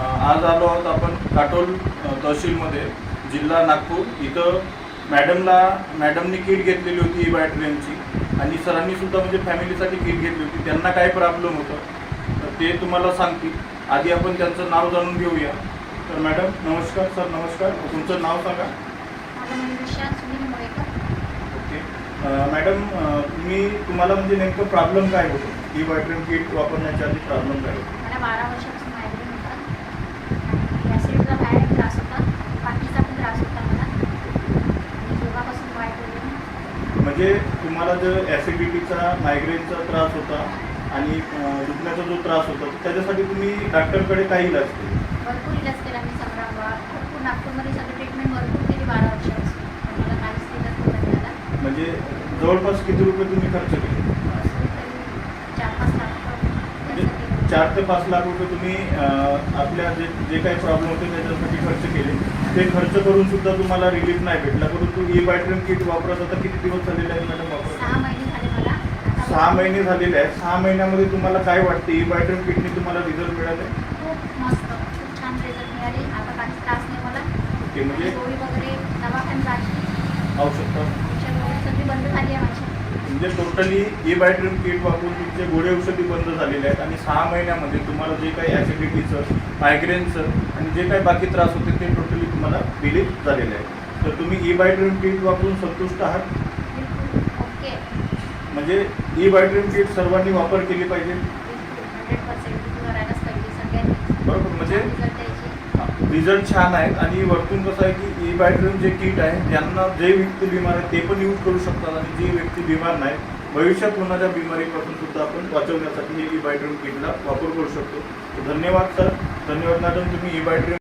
आज आलो आहोत आपण काटोल तहसीलमध्ये जिल्हा नागपूर. इथं मॅडमला मॅडमनी किट घेतलेली होती ई बायोट्रेनची आणि सरांनी सुद्धा म्हणजे फॅमिलीसाठी किट घेतली होती. त्यांना काय प्रॉब्लेम होतं. तर ते तुम्हाला सांगतील. आधी आपण त्यांचं नाव जाणून घेऊया. तर मॅडम नमस्कार सर नमस्कार. तुमचं नाव सांगा. ओके. मॅडम तुम्ही तुम्हाला म्हणजे नेमकं प्रॉब्लेम काय होतं? ई बायोट्रेन किट वापरण्याच्या आधी प्रॉब्लेम काय होतं मला बारा वर्षापासून मायग्रेन होतात ॲसिडचा बाहेर त्रास होता बाकीचा पण त्रास होता मला आणि योगापासून मायग्रेन म्हणजे तुम्हाला जर ॲसिडिटीचा मायग्रेनचा त्रास होता आणि दुखण्याचा जो त्रास होता त्याच्यासाठी तुम्ही डॉक्टरकडे काही इलाज केले? भरपूर इलाज केला मी भरपूर नागपूरमध्ये सगळी ट्रीटमेंट भरपूर केली बारा वर्षापासून मला काहीच इलाज म्हणजे जवळपास किती रुपये तुम्ही खर्च केले तरी चार पाच लाख रुपये म्हणजे त्यासाठी चार ते पाच लाख रुपये तुम्ही आपल्या जे जे काही प्रॉब्लेम होते त्याच्यासाठी खर्च केले. ते खर्च करून सुद्धा तुम्हाला रिलीफ नाही भेटला. परंतु ई बायट्रिन किट वापरत आता किती दिवस झालेले आहेत मॅडम वापरत? सहा महिने झालेले आहेत. सहा महिन्यामध्ये तुम्हाला काय वाटते? ई बायट्रिन किटने तुम्हाला रिझल्ट मिळाले? ओके म्हणजे? औषध सगळी बंद झाली आहे माझी. म्हणजे टोटली ई बायोट्रिन किट वापरून तुमचे गोळी औषधी बंद झालेले आहेत आणि सहा महिन्यामध्ये तुम्हाला जे काही ॲसिडिटीचं मायग्रेनचं आणि जे काही बाकी त्रास होते ते टोटली तुम्हाला रिलीफ झालेले आहे तर तुम्ही ई बायोट्रिन किट वापरून संतुष्ट आहात? म्हणजे ई बायोट्रिन किट सर्वांनी वापर केली पाहिजे? बरोबर म्हणजे रिझल्ट छान आहेत आणि वरतून कसं आहे की ई बॅटरीन जे किट आहे ज्यांना जे व्यक्ती बिमार आहे ते पण यूज करू शकतात आणि जे व्यक्ती बिमार नाही भविष्यात होणाऱ्या बिमारीपासून सुद्धा आपण वाचवण्यासाठी हे ई बायोट्रिन किटला वापर करू शकतो. धन्यवाद सर धन्यवाद मॅडम तुम्ही ई बायोट्रिन